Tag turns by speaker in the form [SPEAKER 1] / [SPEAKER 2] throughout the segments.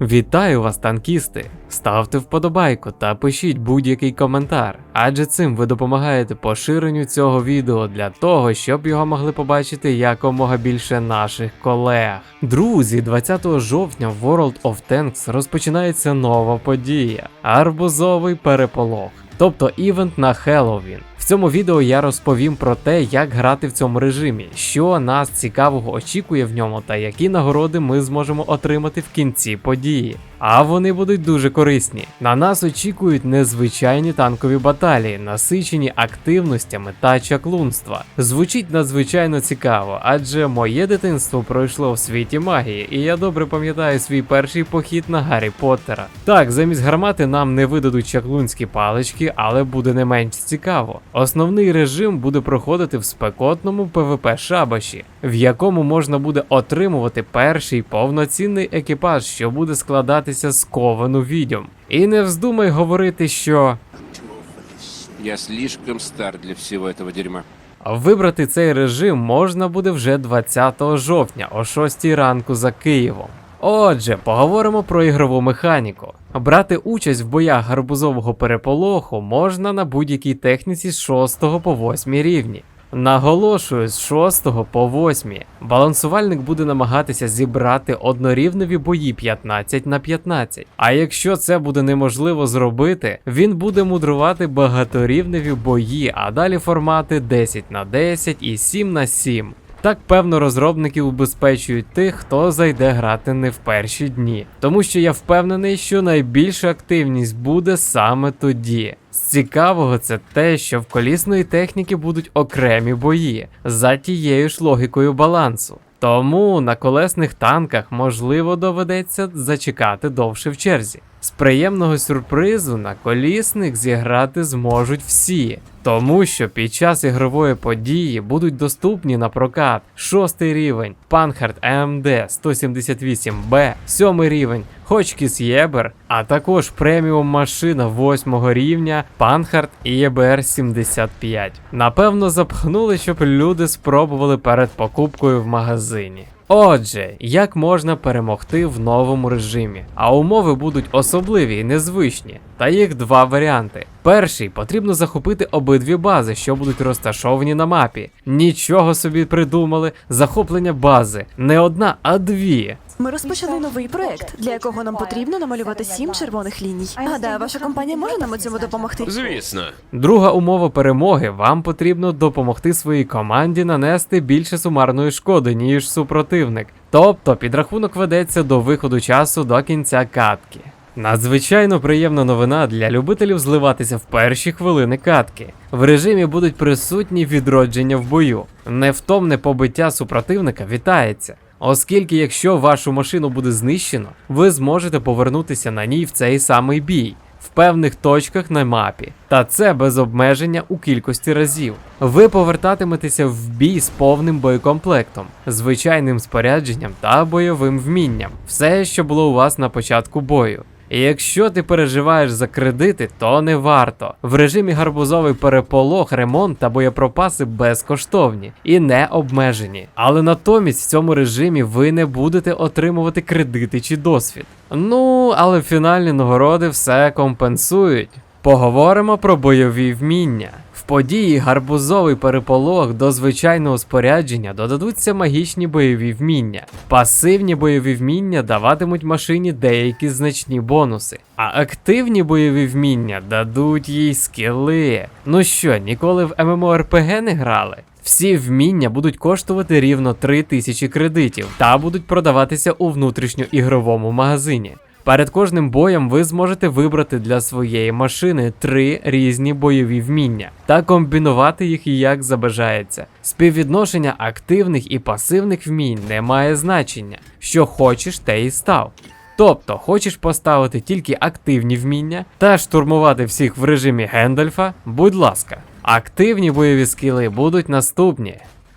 [SPEAKER 1] Вітаю вас, танкісти! Ставте вподобайку та пишіть будь-який коментар, адже цим ви допомагаєте поширенню цього відео для того, щоб його могли побачити якомога більше наших колег. Друзі, 20 жовтня в World of Tanks розпочинається нова подія арбузовий переполох. Тобто івент на Хеллоуін. В цьому відео я розповім про те, як грати в цьому режимі, що нас цікавого очікує в ньому та які нагороди ми зможемо отримати в кінці події. А вони будуть дуже корисні. На нас очікують незвичайні танкові баталії, насичені активностями та чаклунства. Звучить надзвичайно цікаво, адже моє дитинство пройшло в світі магії, і я добре пам'ятаю свій перший похід на Гаррі Поттера. Так, замість гармати нам не видадуть чаклунські палички, але буде не менш цікаво. Основний режим буде проходити в спекотному ПВП шабаші, в якому можна буде отримувати перший повноцінний екіпаж, що буде складатися з ковану відьом. І не вздумай говорити, що.
[SPEAKER 2] Я слишком стар для всего этого дерьма.
[SPEAKER 1] Вибрати цей режим можна буде вже 20 жовтня о 6 ранку за Києвом. Отже, поговоримо про ігрову механіку. Брати участь в боях гарбузового переполоху можна на будь-якій техніці з 6 по 8 рівні. Наголошую, з 6 по 8. Балансувальник буде намагатися зібрати однорівневі бої 15 на 15. А якщо це буде неможливо зробити, він буде мудрувати багаторівневі бої, а далі формати 10 на 10 і 7 на 7. Так певно розробники убезпечують тих, хто зайде грати не в перші дні. Тому що я впевнений, що найбільша активність буде саме тоді. З цікавого це те, що в колісної техніки будуть окремі бої за тією ж логікою балансу. Тому на колесних танках можливо доведеться зачекати довше в черзі. З приємного сюрпризу на колісник зіграти зможуть всі, тому що під час ігрової події будуть доступні на прокат 6 рівень Panhard AMD 178B, 7 рівень Hotchkiss Єбер, а також преміум машина 8 рівня Panhard EBR 75. Напевно, запхнули, щоб люди спробували перед покупкою в магазині. Отже, як можна перемогти в новому режимі? А умови будуть особливі і незвичні. Та їх два варіанти. Перший потрібно захопити обидві бази, що будуть розташовані на мапі. Нічого собі придумали, захоплення бази. Не одна, а дві.
[SPEAKER 3] Ми розпочали новий проект, для якого нам потрібно намалювати сім червоних ліній. Гадаю, ваша компанія може нам у цьому допомогти.
[SPEAKER 2] Звісно.
[SPEAKER 1] Друга умова перемоги вам потрібно допомогти своїй команді нанести більше сумарної шкоди, ніж супротивник. Тобто підрахунок ведеться до виходу часу до кінця катки. Надзвичайно приємна новина для любителів зливатися в перші хвилини катки. В режимі будуть присутні відродження в бою. Невтомне побиття супротивника вітається. Оскільки, якщо вашу машину буде знищено, ви зможете повернутися на ній в цей самий бій в певних точках на мапі, та це без обмеження у кількості разів. Ви повертатиметеся в бій з повним боєкомплектом, звичайним спорядженням та бойовим вмінням, все, що було у вас на початку бою. І якщо ти переживаєш за кредити, то не варто. В режимі гарбузовий переполох, ремонт та боєпропаси безкоштовні і не обмежені. Але натомість в цьому режимі ви не будете отримувати кредити чи досвід. Ну, але фінальні нагороди все компенсують. Поговоримо про бойові вміння. Події гарбузовий переполох до звичайного спорядження додадуться магічні бойові вміння. Пасивні бойові вміння даватимуть машині деякі значні бонуси, а активні бойові вміння дадуть їй скіли. Ну що, ніколи в MMORPG не грали? Всі вміння будуть коштувати рівно 3000 кредитів та будуть продаватися у внутрішньоігровому магазині. Перед кожним боєм ви зможете вибрати для своєї машини три різні бойові вміння та комбінувати їх як забажається. Співвідношення активних і пасивних вмінь не має значення. Що хочеш, те і став. Тобто, хочеш поставити тільки активні вміння та штурмувати всіх в режимі Гендальфа, будь ласка. Активні бойові скіли будуть наступні.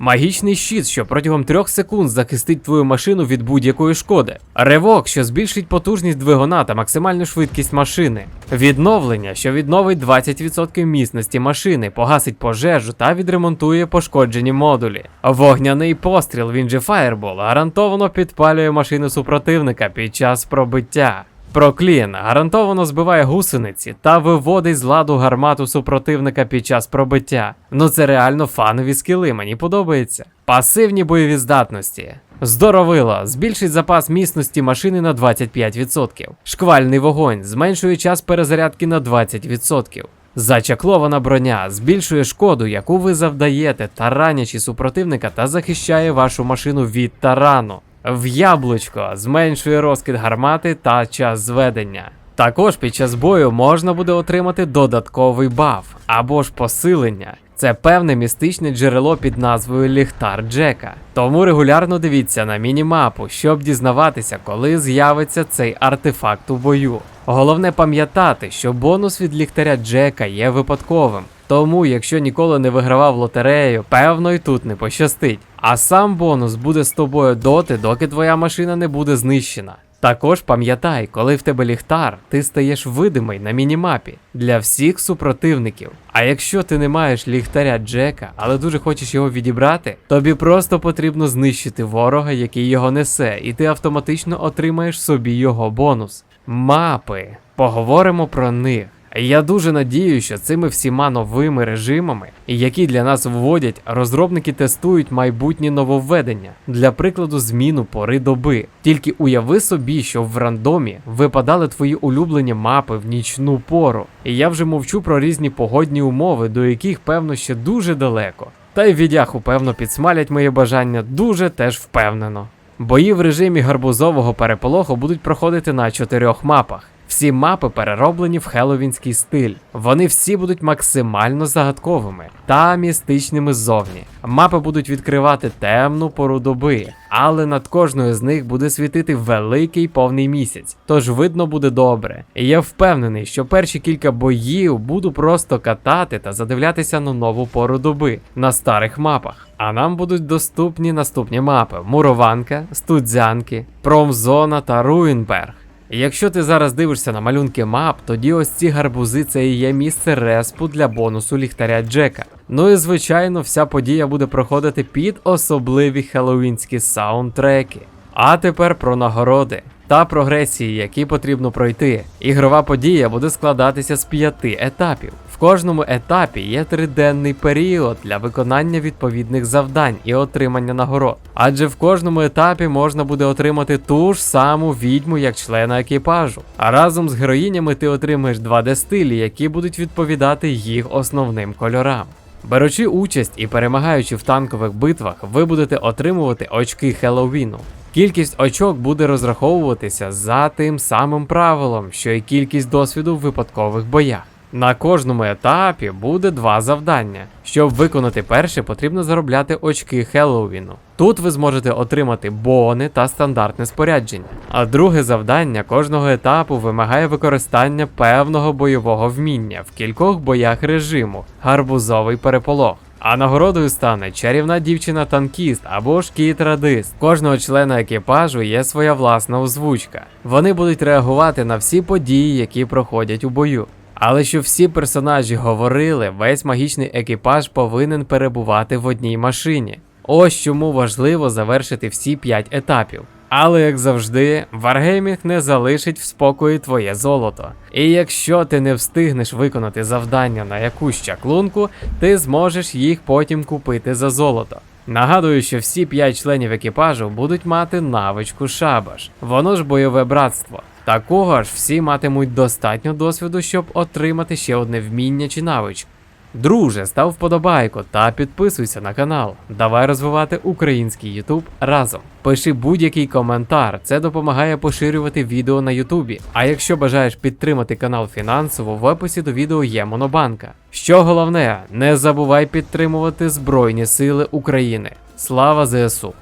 [SPEAKER 1] Магічний щит, що протягом 3 секунд захистить твою машину від будь-якої шкоди. Ривок, що збільшить потужність двигуна та максимальну швидкість машини. Відновлення, що відновить 20% міцності машини, погасить пожежу та відремонтує пошкоджені модулі. Вогняний постріл, він же Fireball, гарантовано підпалює машину супротивника під час пробиття. Проклін гарантовано збиває гусениці та виводить з ладу гармату супротивника під час пробиття. Ну це реально фанові скіли, мені подобається. Пасивні бойові здатності. Здоровило, збільшить запас міцності машини на 25%. Шквальний вогонь зменшує час перезарядки на 20%. Зачаклована броня збільшує шкоду, яку ви завдаєте, таранячи супротивника та захищає вашу машину від тарану. В яблучко зменшує розкид гармати та час зведення. Також під час бою можна буде отримати додатковий баф або ж посилення. Це певне містичне джерело під назвою Ліхтар Джека. Тому регулярно дивіться на мінімапу, щоб дізнаватися, коли з'явиться цей артефакт у бою. Головне пам'ятати, що бонус від ліхтаря Джека є випадковим. Тому, якщо ніколи не вигравав лотерею, певно й тут не пощастить. А сам бонус буде з тобою доти, доки твоя машина не буде знищена. Також пам'ятай, коли в тебе ліхтар, ти стаєш видимий на мінімапі для всіх супротивників. А якщо ти не маєш ліхтаря Джека, але дуже хочеш його відібрати, тобі просто потрібно знищити ворога, який його несе, і ти автоматично отримаєш собі його бонус. Мапи. Поговоримо про них. Я дуже надію, що цими всіма новими режимами, які для нас вводять, розробники тестують майбутні нововведення, для прикладу, зміну пори доби. Тільки уяви собі, що в рандомі випадали твої улюблені мапи в нічну пору. І я вже мовчу про різні погодні умови, до яких певно ще дуже далеко. Та й відяху, певно, підсмалять моє бажання дуже теж впевнено. Бої в режимі гарбузового переполоху будуть проходити на чотирьох мапах. Всі мапи перероблені в хеллоуінський стиль. Вони всі будуть максимально загадковими та містичними ззовні. Мапи будуть відкривати темну пору доби, але над кожною з них буде світити великий повний місяць, тож видно буде добре. І я впевнений, що перші кілька боїв буду просто катати та задивлятися на нову пору доби на старих мапах. А нам будуть доступні наступні мапи: Мурованка, Студзянки, Промзона та Руїнберг. Якщо ти зараз дивишся на малюнки мап, тоді ось ці гарбузи це і є місце респу для бонусу ліхтаря Джека. Ну і звичайно, вся подія буде проходити під особливі хеллоуінські саундтреки. А тепер про нагороди та прогресії, які потрібно пройти. Ігрова подія буде складатися з п'яти етапів. В кожному етапі є триденний період для виконання відповідних завдань і отримання нагород. Адже в кожному етапі можна буде отримати ту ж саму відьму як члена екіпажу. А разом з героїнями ти отримаєш 2D стилі, які будуть відповідати їх основним кольорам. Беручи участь і перемагаючи в танкових битвах, ви будете отримувати очки Хеллоуіну. Кількість очок буде розраховуватися за тим самим правилом, що й кількість досвіду в випадкових боях. На кожному етапі буде два завдання. Щоб виконати перше, потрібно заробляти очки Хеллоуіну. Тут ви зможете отримати бони та стандартне спорядження. А друге завдання кожного етапу вимагає використання певного бойового вміння в кількох боях режиму гарбузовий переполох. А нагородою стане чарівна дівчина-танкіст або ж кіт-радист. Кожного члена екіпажу є своя власна озвучка. Вони будуть реагувати на всі події, які проходять у бою. Але щоб всі персонажі говорили, весь магічний екіпаж повинен перебувати в одній машині. Ось чому важливо завершити всі 5 етапів. Але як завжди, Wargaming не залишить в спокої твоє золото. І якщо ти не встигнеш виконати завдання на якусь чаклунку, ти зможеш їх потім купити за золото. Нагадую, що всі 5 членів екіпажу будуть мати навичку шабаш, воно ж бойове братство. Такого ж всі матимуть достатньо досвіду, щоб отримати ще одне вміння чи навичку. Друже, став вподобайку та підписуйся на канал. Давай розвивати український Ютуб разом. Пиши будь-який коментар, це допомагає поширювати відео на Ютубі. А якщо бажаєш підтримати канал фінансово, в описі до відео є Монобанка. Що головне, не забувай підтримувати Збройні Сили України. Слава ЗСУ!